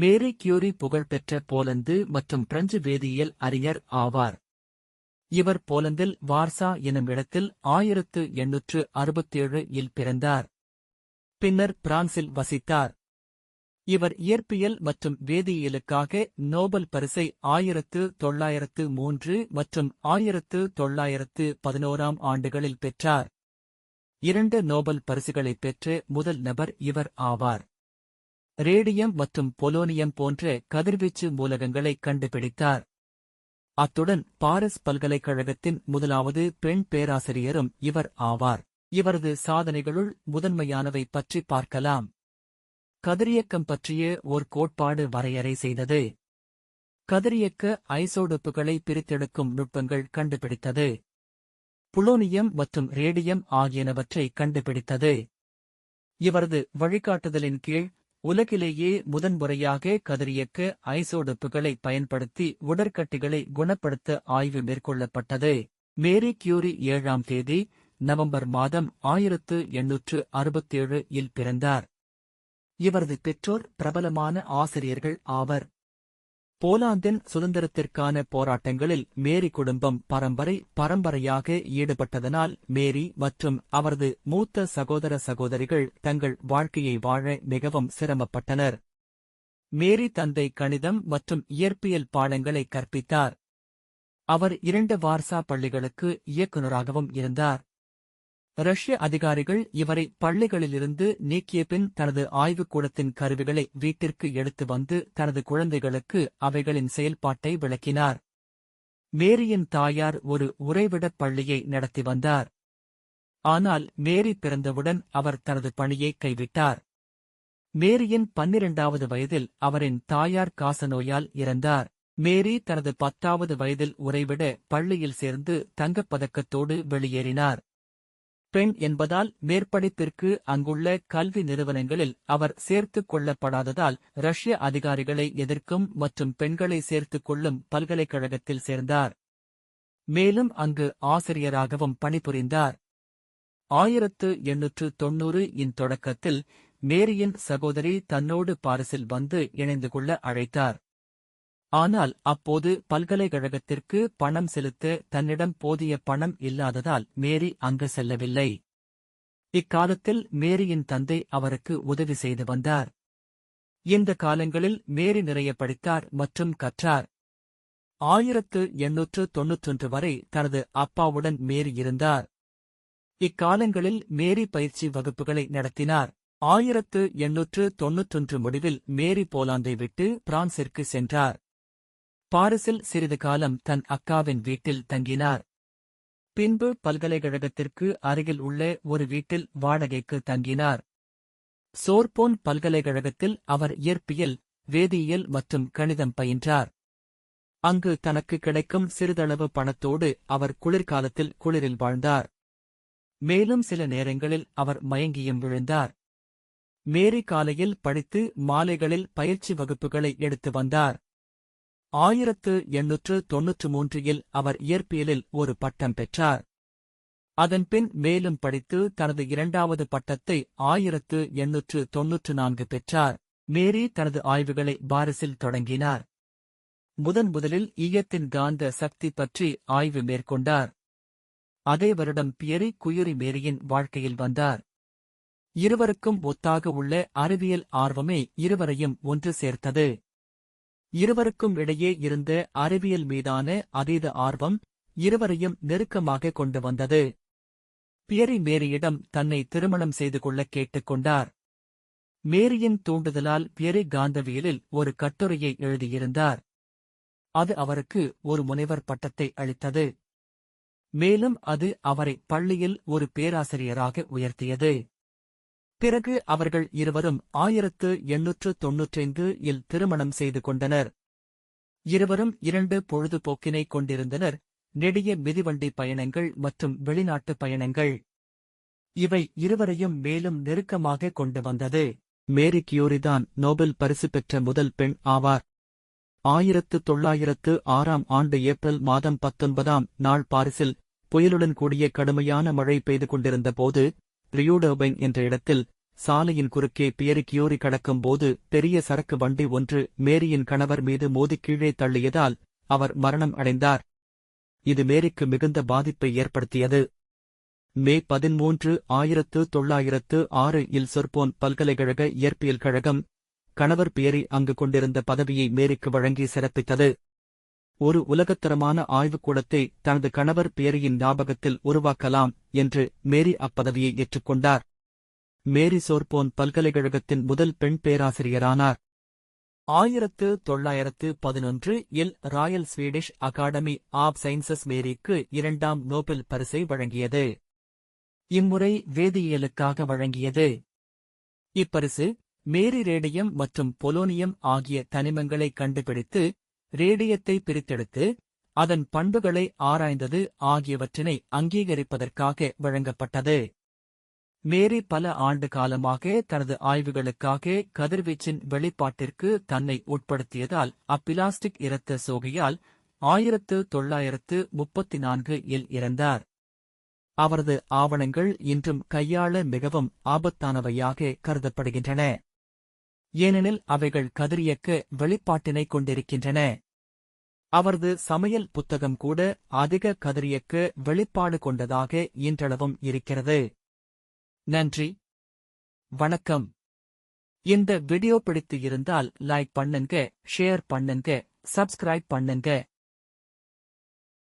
மேரி Curie புகழ்பெற்ற Poland மற்றும் French வேதியியல் அறிஞர் ஆவார். இவர் போலந்தில் வார்சா எனும் இடத்தில் ஆயிரத்து எண்ணூற்று அறுபத்தேழு இல் பிறந்தார். பின்னர் பிரான்சில் வசித்தார். இவர் இயற்பியல் மற்றும் வேதியியலுக்காக நோபல் பரிசை ஆயிரத்து தொள்ளாயிரத்து மூன்று மற்றும் ஆயிரத்து தொள்ளாயிரத்து பதினோராம் ஆண்டுகளில் பெற்றார். இரண்டு நோபல் பரிசுகளைப் பெற்ற முதல் நபர் இவர் ஆவார். ரேடியம் மற்றும் பொலோனியம் போன்ற கதிர்வீச்சு மூலகங்களை கண்டுபிடித்தார். அத்துடன் பாரிஸ் பல்கலைக்கழகத்தின் முதலாவது பெண் பேராசிரியரும் இவர் ஆவார். இவரது சாதனைகளுள் முதன்மையானவை பற்றி பார்க்கலாம். கதிரியக்கம் பற்றிய ஓர் கோட்பாடு வரையறை செய்தது. கதிரியக்க ஐசோடோப்புகளை பிரித்தெடுக்கும் நுட்பங்கள் கண்டுபிடித்தது. புலோனியம் மற்றும் ரேடியம் ஆகியனவற்றை கண்டுபிடித்தது. இவரது வழிகாட்டுதலின் கீழ் உலகிலேயே முதன்முறையாக கதிரியக்க ஐசோடோப்புகளை பயன்படுத்தி உடற்கட்டிகளை குணப்படுத்த ஆய்வு மேற்கொள்ளப்பட்டது. மேரி கியூரி ஏழாம் தேதி நவம்பர் மாதம் ஆயிரத்து எண்ணூற்று அறுபத்தேழு இல் பிறந்தார். இவரது பெற்றோர் பிரபலமான ஆசிரியர்கள் ஆவர். போலாந்தின் சுதந்திரத்திற்கான போராட்டங்களில் மேரி குடும்பம் பரம்பரை பரம்பரையாக ஈடுபட்டதனால் மேரி மற்றும் அவரது மூத்த சகோதர சகோதரிகள் தங்கள் வாழ்க்கையை வாழ மிகவும் சிரமப்பட்டனர். மேரி தந்தை கணிதம் மற்றும் இயற்பியல் பாடங்களை கற்பித்தார். அவர் இரண்டு வார்சா பள்ளிகளுக்கு இயக்குநராகவும் இருந்தார். ரஷ்ய அதிகாரிகள் இவரை பள்ளிகளிலிருந்து நீக்கிய பின் தனது ஆய்வுக்கூடத்தின் கருவிகளை வீட்டிற்கு எடுத்து வந்து தனது குழந்தைகளுக்கு அவைகளின் செயல்பாட்டை விளக்கினார். மேரியின் தாயார் ஒரு உறைவிடப் பள்ளியை நடத்தி வந்தார். ஆனால் மேரி பிறந்தவுடன் அவர் தனது பணியை கைவிட்டார். மேரியின் பன்னிரண்டாவது வயதில் அவரின் தாயார் காசநோயால் இறந்தார். மேரி தனது பத்தாவது வயதில் உறைவிட பள்ளியில் சேர்ந்து தங்கப்பதக்கத்தோடு வெளியேறினார். பெண் என்பதால் மேற்படிப்பிற்கு அங்குள்ள கல்வி நிறுவனங்களில் அவர் சேர்த்துக் கொள்ளப்படாததால் ரஷ்ய அதிகாரிகளை எதிர்க்கும் மற்றும் பெண்களை சேர்த்துக் கொள்ளும் பல்கலைக்கழகத்தில் சேர்ந்தார். மேலும் அங்கு ஆசிரியராகவும் பணிபுரிந்தார். ஆயிரத்து எண்ணூற்று தொன்னூறு இன் தொடக்கத்தில் மேரியின் சகோதரி தன்னோடு பாரிஸில் வந்து இணைந்து கொள்ள அழைத்தார். ஆனால் அப்போது பல்கலைக்கழகத்திற்கு பணம் செலுத்த தன்னிடம் போதிய பணம் இல்லாததால் மேரி அங்கு செல்லவில்லை. இக்காலத்தில் மேரியின் தந்தை அவருக்கு உதவி செய்து வந்தார். இந்த காலங்களில் மேரி நிறைய படித்தார் மற்றும் கற்றார். ஆயிரத்து எண்ணூற்று தொன்னூற்றொன்று வரை தனது அப்பாவுடன் மேரி இருந்தார். இக்காலங்களில் மேரி பயிற்சி வகுப்புகளை நடத்தினார். ஆயிரத்து எண்ணூற்று தொன்னூற்றொன்று முடிவில் மேரி போலாந்தை விட்டு பிரான்சிற்கு சென்றார். பாரிஸில் சிறிது காலம் தன் அக்காவின் வீட்டில் தங்கினார். பின்பு பல்கலைக்கழகத்திற்கு அருகில் உள்ள ஒரு வீட்டில் வாடகைக்கு தங்கினார். சோர்போன் பல்கலைக்கழகத்தில் அவர் இயற்பியல் வேதியியல் மற்றும் கணிதம் பயின்றார். அங்கு தனக்கு கிடைக்கும் சிறிதளவு பணத்தோடு அவர் குளிர்காலத்தில் குளிரில் வாழ்ந்தார். மேலும் சில நேரங்களில் அவர் மயங்கியும் விழுந்தார். மேரி காலையில் படித்து மாலைகளில் பயிற்சி வகுப்புகளை எடுத்து வந்தார். ஆயிரத்து எண்ணூற்று தொன்னூற்று மூன்றில் அவர் இயற்பியலில் ஒரு பட்டம் பெற்றார். அதன்பின் மேலும் படித்து தனது இரண்டாவது பட்டத்தை ஆயிரத்து எண்ணூற்று தொன்னூற்று நான்கு பெற்றார். மேரி தனது ஆய்வுகளை பாரிஸில் தொடங்கினார். முதன் முதலில் ஈயத்தின் காந்த சக்தி பற்றி ஆய்வு மேற்கொண்டார். அதே வருடம் பியரி குயுரி மேரியின் வாழ்க்கையில் வந்தார். இருவருக்கும் ஒத்தாக உள்ள அறிவியல் ஆர்வமே இருவரையும் ஒன்று சேர்த்தது. இருவருக்கும் இடையே இருந்த அறிவியல் மீதான அதீத ஆர்வம் இருவரையும் நெருக்கமாக கொண்டு வந்தது. பியரி மேரியிடம் தன்னை திருமணம் செய்து கொள்ள கேட்டுக்கொண்டார் மேரியின் தூண்டுதலால் பியரி காந்தவியலில் ஒரு கட்டுரையை எழுதியிருந்தார். அது அவருக்கு ஒரு முனைவர் பட்டத்தை அளித்தது. மேலும் அது அவரை பள்ளியில் ஒரு பேராசிரியராக உயர்த்தியது. பிறகு அவர்கள் இருவரும் ஆயிரத்து எண்ணூற்று தொன்னூற்றைந்து இல் திருமணம் செய்து கொண்டனர். இருவரும் இரண்டு பொழுதுபோக்கினை கொண்டிருந்தனர். நெடிய மிதிவண்டி பயணங்கள் மற்றும் வெளிநாட்டு பயணங்கள். இவை இருவரையும் மேலும் நெருக்கமாக கொண்டு வந்தது. மேரி கியூரிதான் நோபல் பரிசு பெற்ற முதல் பெண் ஆவார். ஆயிரத்து தொள்ளாயிரத்து ஆறாம் ஆண்டு ஏப்ரல் மாதம் பத்தொன்பதாம் நாள் பாரிஸில் புயலுடன் கூடிய கடுமையான மழை பெய்து கொண்டிருந்த ரியூடோபைன் என்ற இடத்தில் சாலையின் குறுக்கே பியரி கியூரி கடக்கும்போது பெரிய சரக்கு வண்டி ஒன்று மேரியின் கணவர் மீது மோதி கீழே தள்ளியதால் அவர் மரணம் அடைந்தார். இது மேரிக்கு மிகுந்த பாதிப்பை ஏற்படுத்தியது. மே பதிமூன்று ஆயிரத்து தொள்ளாயிரத்து ஆறு இல் சொர்போன் பல்கலைக்கழக இயற்பியல் கழகம் கணவர் பியரி அங்கு கொண்டிருந்த பதவியை மேரிக்கு வழங்கி சிறப்பித்தது. ஒரு உலகத்தரமான ஆய்வுக்கூடத்தை தனது கணவர் பேரியின் ஞாபகத்தில் உருவாக்கலாம் என்று மேரி அப்பதவியை ஏற்றுக்கொண்டார். மேரி சோர்போன் பல்கலைக்கழகத்தின் முதல் பெண் பேராசிரியரானார். ஆயிரத்து தொள்ளாயிரத்து பதினொன்று இல் Royal Swedish Academy of Sciences மேரிக்கு இரண்டாம் நோபல் பரிசை வழங்கியது. இம்முறை வேதியியலுக்காக வழங்கியது. இப்பரிசு மேரி ரேடியம் மற்றும் பொலோனியம் ஆகிய தனிமங்களை கண்டுபிடித்து ரேடியத்தை பிரித்தெடுத்து அதன் பண்புகளை ஆராய்ந்தது ஆகியவற்றினை அங்கீகரிப்பதற்காக வழங்கப்பட்டது. மேரி பல ஆண்டு காலமாக தனது ஆய்வுகளுக்காக கதிர்வீச்சின் வெளிப்பாட்டிற்கு தன்னை உட்படுத்தியதால் அப்பிலாஸ்டிக் இரத்த சோகையால் ஆயிரத்து தொள்ளாயிரத்து முப்பத்தி நான்கு இல் இறந்தார். அவரது ஆவணங்கள் இன்றும் கையாள மிகவும் ஆபத்தானவையாக கருதப்படுகின்றன. ஏனெனில் அவைகள் கதிரியக்க வெளிப்பாட்டினை கொண்டிருக்கின்றன. அவரது சமையல் புத்தகம் கூட அதிக கதிரியக்க வெளிப்பாடு கொண்டதாக இன்றளவும் இருக்கிறது. நன்றி. வணக்கம். இந்த வீடியோ பிடித்து இருந்தால் லைக் பண்ணுங்க ஷேர் பண்ணுங்க சப்ஸ்கிரைப் பண்ணுங்க.